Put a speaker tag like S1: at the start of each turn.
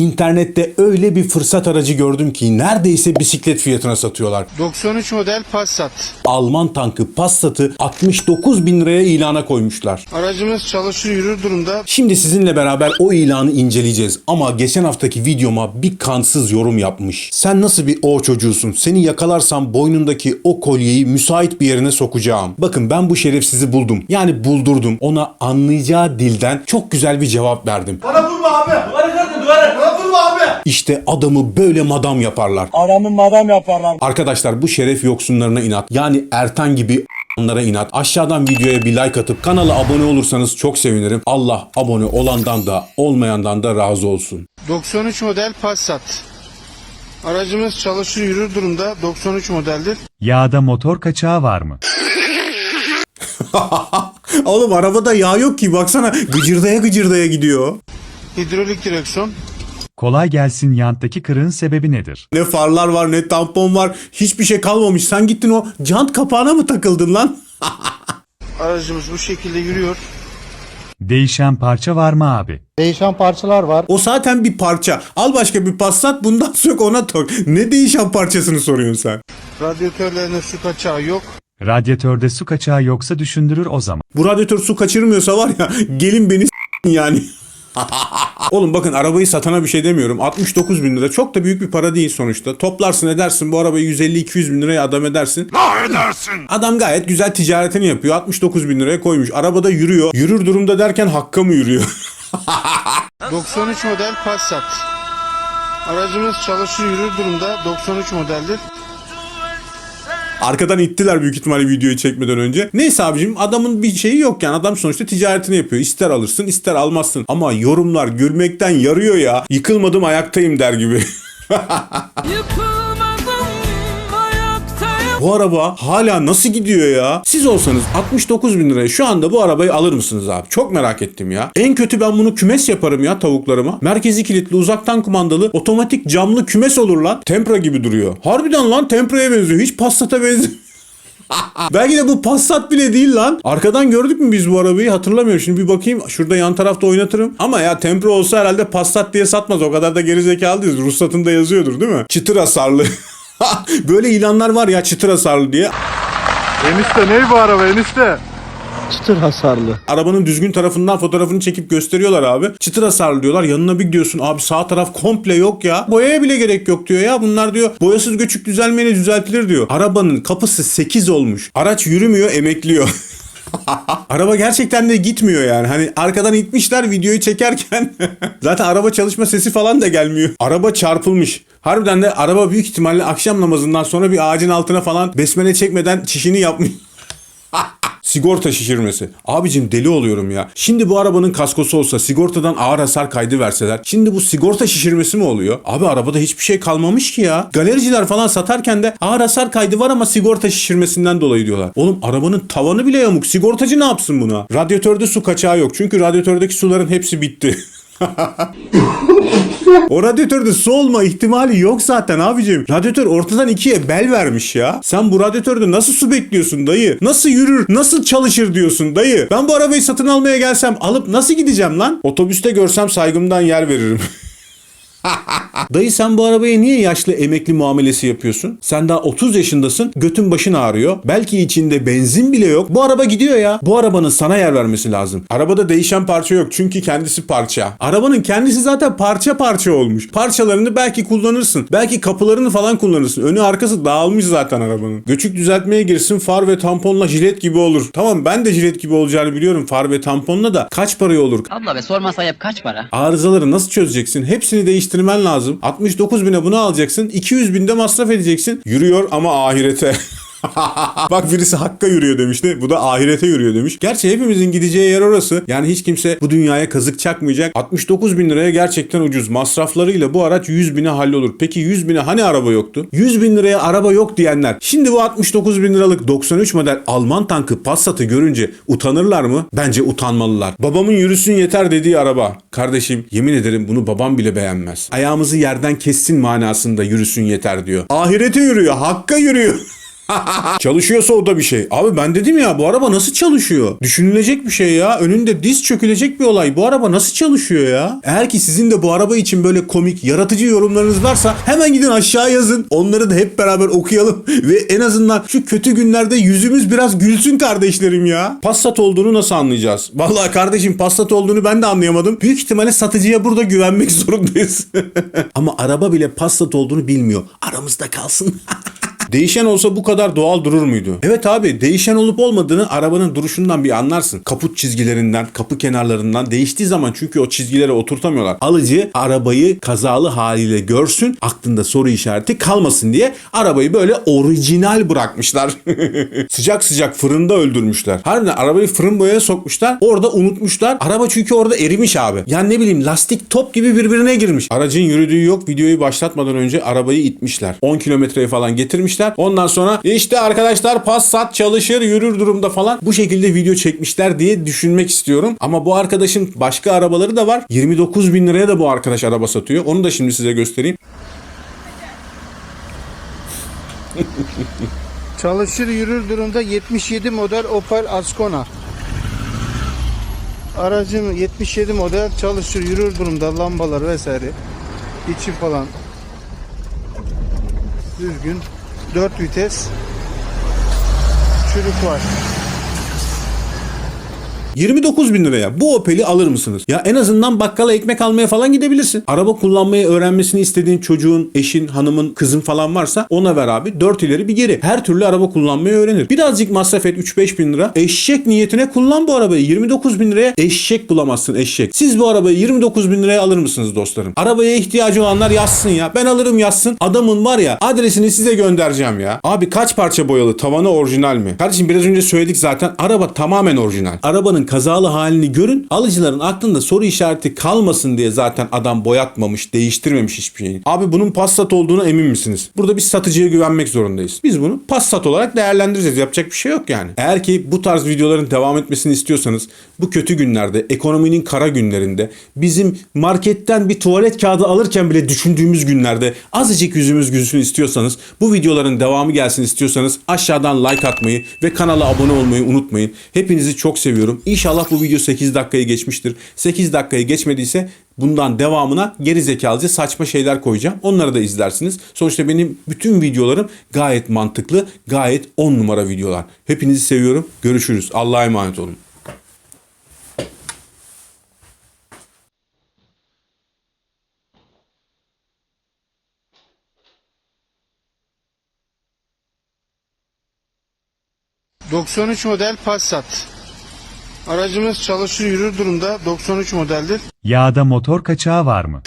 S1: İnternette öyle bir fırsat aracı gördüm ki neredeyse bisiklet fiyatına satıyorlar.
S2: 93 model Passat.
S1: Alman tankı Passat'ı 69 bin liraya ilana koymuşlar.
S2: Aracımız çalışır yürür durumda.
S1: Şimdi sizinle beraber o ilanı inceleyeceğiz. Ama geçen haftaki videoma bir kansız yorum yapmış. Sen nasıl bir o çocuğusun? Seni yakalarsam boynundaki o kolyeyi müsait bir yerine sokacağım. Bakın ben bu şerefsizi buldum. Yani buldurdum. Ona anlayacağı dilden çok güzel bir cevap verdim.
S3: Bana vurma abi. Bana abi.
S1: İşte adamı böyle madam yaparlar.
S4: Adamın madam yaparlar.
S1: Arkadaşlar bu şeref yoksunlarına inat. Yani Ertan gibi onlara inat. Aşağıdan videoya bir like atıp kanala abone olursanız çok sevinirim. Allah abone olandan da olmayandan da razı olsun.
S2: 93 model Passat. Aracımız çalışır yürür durumda. 93 modeldir.
S5: Yağda motor kaçağı var mı?
S1: Oğlum arabada yağ yok ki baksana gıcırdaya gıcırdaya gidiyor.
S2: Hidrolik direksiyon.
S5: Kolay gelsin yanttaki kırığın sebebi nedir?
S1: Ne farlar var ne tampon var hiçbir şey kalmamış. Sen gittin o jant kapağına mı takıldın lan?
S2: Aracımız bu şekilde yürüyor.
S5: Değişen parça var mı abi?
S4: Değişen parçalar var.
S1: O zaten bir parça. Al başka bir Passat bundan sök ona tak. Ne değişen parçasını soruyorsun sen?
S2: Radyatörlerinde su kaçağı yok.
S5: Radyatörde su kaçağı yoksa düşündürür o zaman.
S1: Bu radyatör su kaçırmıyorsa var ya gelin beni s**in yani. Oğlum bakın arabayı satana bir şey demiyorum. 69 bin lira çok da büyük bir para değil sonuçta. Toplarsın edersin bu arabayı 150-200 bin liraya adam edersin. Ne edersin? Adam gayet güzel ticaretini yapıyor. 69 bin liraya koymuş. Arabada yürüyor. Yürür durumda derken hakka mı yürüyor?
S2: 93 model Passat. Aracımız çalışır yürür durumda. 93 modeldir.
S1: Arkadan ittiler büyük ihtimalle videoyu çekmeden önce. Neyse abicim adamın bir şeyi yok yani. Adam sonuçta ticaretini yapıyor. İster alırsın ister almazsın. Ama yorumlar gülmekten yarıyor ya. Yıkılmadım ayaktayım der gibi.
S6: Ayaktayım
S1: Bu araba hala nasıl gidiyor ya? Siz olsanız 69 bin liraya şu anda bu arabayı alır mısınız abi? Çok merak ettim ya. En kötü ben bunu kümes yaparım ya tavuklarıma. Merkezi kilitli uzaktan kumandalı otomatik camlı kümes olur lan. Tempra gibi duruyor. Harbiden lan Tempra'ya benziyor. Hiç Passat'a benziyor. Belki de bu Passat bile değil lan. Arkadan gördük mü biz bu arabayı hatırlamıyorum. Şimdi bir bakayım. Şurada yan tarafta oynatırım. Ama ya Tempra olsa herhalde Passat diye satmaz. O kadar da gerizekalı değiliz. Ruhsatında yazıyordur değil mi? Çıtır hasarlı. Böyle ilanlar var ya çıtır hasarlı diye.
S3: Enişte ne bu araba enişte?
S4: Çıtır hasarlı.
S1: Arabanın düzgün tarafından fotoğrafını çekip gösteriyorlar abi. Çıtır hasarlı diyorlar. Yanına bir gidiyorsun abi sağ taraf komple yok ya. Boyaya bile gerek yok diyor ya. Bunlar diyor boyasız göçük düzelmeyle düzeltilir diyor. Arabanın kapısı 8 olmuş. Araç yürümüyor emekliyor. araba gerçekten de gitmiyor yani. Hani arkadan itmişler videoyu çekerken. Zaten araba çalışma sesi falan da gelmiyor. Araba çarpılmış. Harbiden de araba büyük ihtimalle akşam namazından sonra bir ağacın altına falan besmele çekmeden çişini yapmış. Sigorta şişirmesi. Abicim deli oluyorum ya. Şimdi bu arabanın kaskosu olsa sigortadan ağır hasar kaydı verseler. Şimdi bu sigorta şişirmesi mi oluyor? Abi arabada hiçbir şey kalmamış ki ya. Galericiler falan satarken de ağır hasar kaydı var ama sigorta şişirmesinden dolayı diyorlar. Oğlum arabanın tavanı bile yamuk. Sigortacı ne yapsın buna? Radyatörde su kaçağı yok. Çünkü radyatördeki suların hepsi bitti. O radyatörde su olma ihtimali yok zaten abicim. Radyatör ortadan ikiye bel vermiş ya. Sen bu radyatörde nasıl su bekliyorsun dayı? Nasıl yürür, nasıl çalışır diyorsun dayı? Ben bu arabayı satın almaya gelsem alıp nasıl gideceğim lan? Otobüste görsem saygımdan yer veririm. Dayı sen bu arabaya niye yaşlı emekli muamelesi yapıyorsun? Sen daha 30 yaşındasın, götün başın ağrıyor. Belki içinde benzin bile yok. Bu araba gidiyor ya. Bu arabanın sana yer vermesi lazım. Arabada değişen parça yok çünkü kendisi parça. Arabanın kendisi zaten parça parça olmuş. Parçalarını belki kullanırsın. Belki kapılarını falan kullanırsın. Önü arkası dağılmış zaten arabanın. Göçük düzeltmeye girsin far ve tamponla jilet gibi olur. Tamam ben de jilet gibi olacağını biliyorum far ve tamponla da kaç paraya olur?
S7: Abla be sorma sayıp kaç para?
S1: Arızaları nasıl çözeceksin? Hepsini değiştirmen lazım. 69 bine bunu alacaksın. 200 binde masraf edeceksin. Yürüyor ama ahirete. Bak birisi hakka yürüyor demişti. Bu da ahirete yürüyor demiş. Gerçi hepimizin gideceği yer orası. Yani hiç kimse bu dünyaya kazık çakmayacak. 69 bin liraya gerçekten ucuz. Masraflarıyla bu araç 100 bine hallolur. Peki 100 bine hani araba yoktu? 100 bin liraya araba yok diyenler. Şimdi bu 69 bin liralık 93 model Alman tankı Passat'ı görünce utanırlar mı? Bence utanmalılar. Babamın yürüsün yeter dediği araba. Kardeşim yemin ederim bunu babam bile beğenmez. Ayağımızı yerden kessin manasında yürüsün yeter diyor. Ahirete yürüyor. Hakka yürüyor. Çalışıyorsa o da bir şey. Abi ben dedim ya bu araba nasıl çalışıyor? Düşünülecek bir şey ya. Önünde diz çökülecek bir olay. Bu araba nasıl çalışıyor ya? Eğer ki sizin de bu araba için böyle komik, yaratıcı yorumlarınız varsa hemen gidin aşağı yazın. Onları da hep beraber okuyalım. Ve en azından şu kötü günlerde yüzümüz biraz gülsün kardeşlerim ya. Passat olduğunu nasıl anlayacağız? Vallahi kardeşim Passat olduğunu ben de anlayamadım. Büyük ihtimalle satıcıya burada güvenmek zorundayız. Ama araba bile Passat olduğunu bilmiyor. Aramızda kalsın. Değişen olsa bu kadar doğal durur muydu? Evet abi değişen olup olmadığını arabanın duruşundan bir anlarsın. Kaput çizgilerinden, kapı kenarlarından değiştiği zaman çünkü o çizgilere oturtamıyorlar. Alıcı arabayı kazalı haliyle görsün, aklında soru işareti kalmasın diye arabayı böyle orijinal bırakmışlar. sıcak sıcak fırında öldürmüşler. Harbiden arabayı fırın boyaya sokmuşlar. Orada unutmuşlar. Araba çünkü orada erimiş abi. Yani ne bileyim lastik top gibi birbirine girmiş. Aracın yürüdüğü yok. Videoyu başlatmadan önce arabayı itmişler. 10 kilometreye falan getirmişler. Ondan sonra işte arkadaşlar Passat çalışır yürür durumda falan. Bu şekilde video çekmişler diye düşünmek istiyorum. Ama bu arkadaşın başka arabaları da var. 29 bin liraya da bu arkadaş araba satıyor. Onu da şimdi size göstereyim.
S2: Çalışır yürür durumda 77 model Opel Ascona. Aracım 77 model çalışır yürür durumda lambalar vesaire. içi falan düzgün. 4 vites. Çürük var.
S1: 29 bin liraya bu Opel'i alır mısınız? Ya en azından bakkala ekmek almaya falan gidebilirsin. Araba kullanmayı öğrenmesini istediğin çocuğun, eşin, hanımın, kızın falan varsa ona ver abi. 4 ileri bir geri. Her türlü araba kullanmayı öğrenir. Birazcık masraf et 3-5 bin lira. Eşek niyetine kullan bu arabayı. 29 bin liraya eşek bulamazsın eşek. Siz bu arabayı 29 bin liraya alır mısınız dostlarım? Arabaya ihtiyacı olanlar yazsın ya. Ben alırım yazsın. Adamın var ya adresini size göndereceğim ya. Abi kaç parça boyalı? Tavanı orijinal mi? Kardeşim biraz önce söyledik zaten. Araba tamamen orijinal. Arabanın kazalı halini görün. Alıcıların aklında soru işareti kalmasın diye zaten adam boyatmamış, değiştirmemiş hiçbir şeyi. Abi bunun Passat olduğuna emin misiniz? Burada biz satıcıya güvenmek zorundayız. Biz bunu Passat olarak değerlendireceğiz. Yapacak bir şey yok yani. Eğer ki bu tarz videoların devam etmesini istiyorsanız bu kötü günlerde, ekonominin kara günlerinde bizim marketten bir tuvalet kağıdı alırken bile düşündüğümüz günlerde azıcık yüzümüz gülsün istiyorsanız, bu videoların devamı gelsin istiyorsanız aşağıdan like atmayı ve kanala abone olmayı unutmayın. Hepinizi çok seviyorum. İnşallah bu video 8 dakikayı geçmiştir. 8 dakikayı geçmediyse bundan devamına geri zekalıca saçma şeyler koyacağım. Onları da izlersiniz. Sonuçta benim bütün videolarım gayet mantıklı, gayet 10 numara videolar. Hepinizi seviyorum. Görüşürüz. Allah'a emanet olun.
S2: ...93 model Passat. Aracımız çalışır yürür durumda 93 modeldir.
S5: Yağda motor kaçağı var mı?